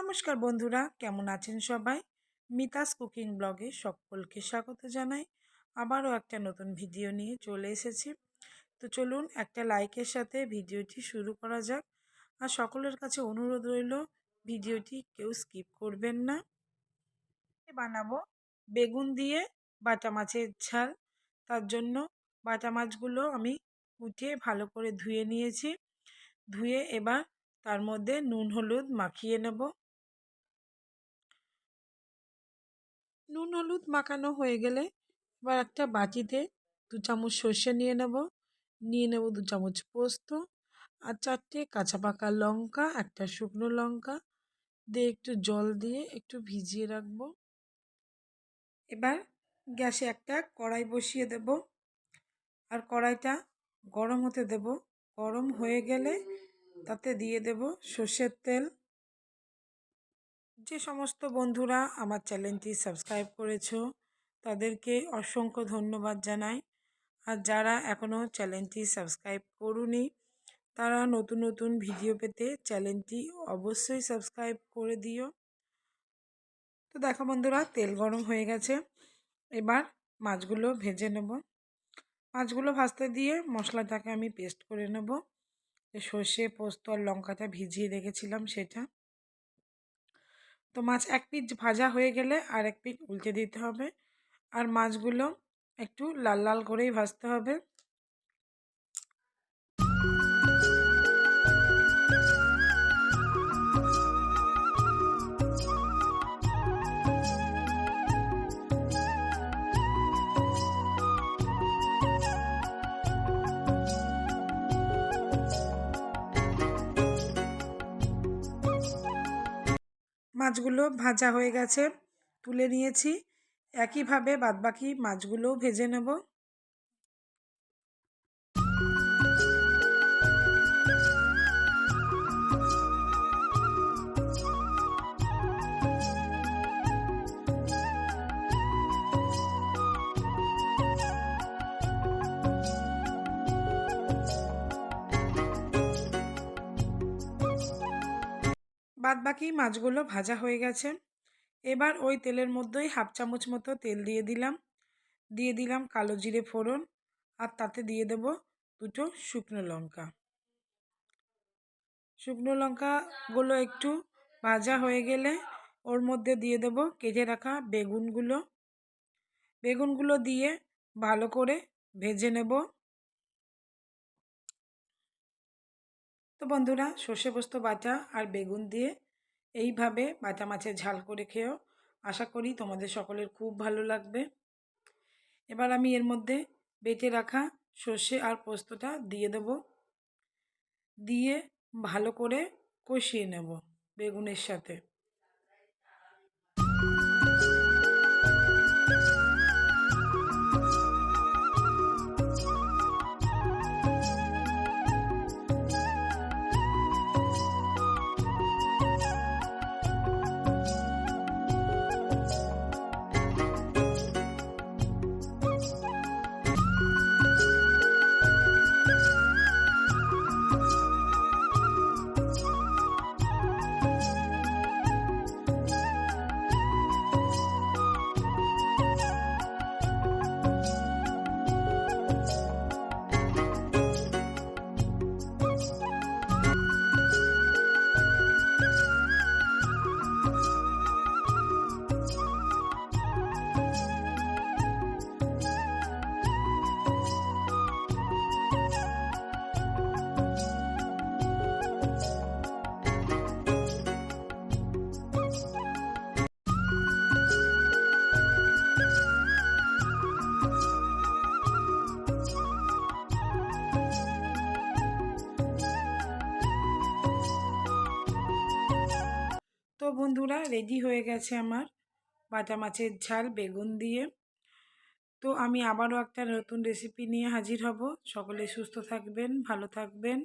নমস্কার বন্ধুরা, কেমন আছেন সবাই? মিতাস কুকিং ব্লগে সকলকে স্বাগত জানাই। আবারও একটা নতুন ভিডিও নিয়ে চলে এসেছি। তো চলুন একটা লাইকের সাথে ভিডিওটি শুরু করা যাক। আর সকলের কাছে অনুরোধ রইল, ভিডিওটি কেউ স্কিপ করবেন না। বানাবো বেগুন দিয়ে বাটা মাছের ঝাল। তার জন্য বাটা মাছগুলো আমি কুটিয়ে ভালো করে ধুয়ে নিয়েছি। ধুয়ে এবার তার মধ্যে নুন, হলুদ মাখিয়ে নেব। নুন, হলুদ মাখানো হয়ে গেলে এবার একটা বাটিতে দু চামচ সর্ষে নিয়ে নেব। নিয়ে নেব দু চামচ পোস্ত আর চারটে কাঁচা পাকা লঙ্কা, একটা শুকনো লঙ্কা দিয়ে একটু জল দিয়ে একটু ভিজিয়ে রাখব। এবার গ্যাসে একটা কড়াই বসিয়ে দেব আর কড়াইটা গরম হতে দেব। গরম হয়ে গেলে তাতে দিয়ে দেব সর্ষের তেল। যে সমস্ত বন্ধুরা আমার চ্যানেলটি সাবস্ক্রাইব করেছ, তাদেরকে অসংখ্য ধন্যবাদ জানাই। আর যারা এখনও চ্যানেলটি সাবস্ক্রাইব করুনি, তারা নতুন নতুন ভিডিও পেতে চ্যানেলটি অবশ্যই সাবস্ক্রাইব করে দিও। তো দেখো বন্ধুরা, তেল গরম হয়ে গেছে। এবার মাছগুলো ভেজে নেব। মাছগুলো ভাজতে দিয়ে মশলাটাকে আমি পেস্ট করে নেব। সর্ষে, পোস্ত আর লঙ্কাটা ভিজিয়ে রেখেছিলাম সেটা। তো মাছ এক পিঠ ভাজা হয়ে গেলে আর এক পিঠ উল্টে দিতে হবে। আর মাছগুলো একটু লাল লাল করেই ভাজতে হবে। মাছগুলো ভাজা হয়ে গেছে তুলে নিয়েছি। একইভাবে বাদবাকি মাছগুলোও ভেজে নেব। বাদ বাকি মাছগুলো ভাজা হয়ে গেছে। এবার ওই তেলের মধ্যেই হাফ চামচ মতো তেল দিয়ে দিলাম। দিয়ে দিলাম কালো জিরে ফোড়ন আর তাতে দিয়ে দেব দুটো শুকনো লঙ্কা। শুকনো লঙ্কাগুলো একটু ভাজা হয়ে গেলে ওর মধ্যে দিয়ে দেব কেটে রাখা বেগুনগুলো। বেগুনগুলো দিয়ে ভালো করে ভেজে নেব। তো বন্ধুরা, সর্ষে পোস্ত বাটা আর বেগুন দিয়ে এইভাবে বাটা মাছের ঝাল করে খেয়েও আশা করি তোমাদের সকলের খুব ভালো লাগবে। এবার আমি এর মধ্যে বেটে রাখা সর্ষে আর পোস্তটা দিয়ে দেব। দিয়ে ভালো করে কষিয়ে নেব বেগুনের সাথে। বন্ধুরা, রেডি হয়ে গেছে আমার বাটা মাছের ঝাল, বেগুন দিয়ে। তো আমি আবারও একটা নতুন রেসিপি নিয়ে হাজির হব। সকলে সুস্থ থাকবেন, ভালো থাকবেন।